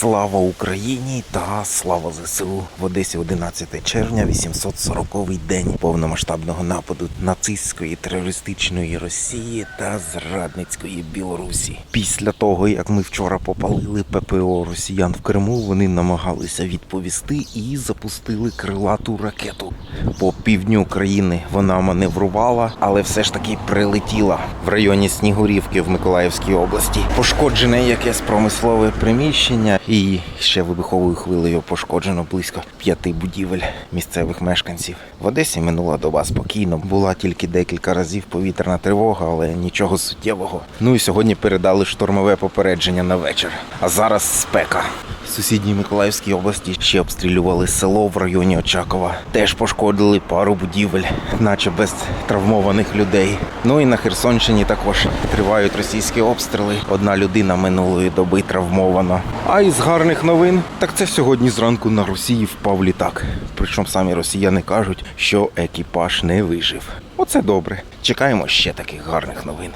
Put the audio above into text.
Слава Україні та слава ЗСУ в Одесі 11 червня, 840-й день повномасштабного нападу нацистської терористичної Росії та зрадницької Білорусі. Після того, як ми вчора попалили ППО росіян в Криму, вони намагалися відповісти і запустили крилату ракету по півдню країни. Вона маневрувала, але все ж таки прилетіла в районі Снігурівки в Миколаївській області. Пошкоджене якесь промислове приміщення, і ще вибуховою хвилею пошкоджено близько п'яти будівель місцевих мешканців. В Одесі минула доба спокійно. Була тільки декілька разів повітряна тривога, але нічого суттєвого. Ну і сьогодні передали штормове попередження на вечір. А зараз спека. Сусідній Миколаївській області ще обстрілювали село в районі Очакова. Теж пошкодили пару будівель, наче без травмованих людей. Ну і на Херсонщині також тривають російські обстріли. Одна людина минулої доби травмована. А із гарних новин, так це сьогодні зранку на Росії впав літак. Причому самі росіяни кажуть, що екіпаж не вижив. Оце добре. Чекаємо ще таких гарних новин.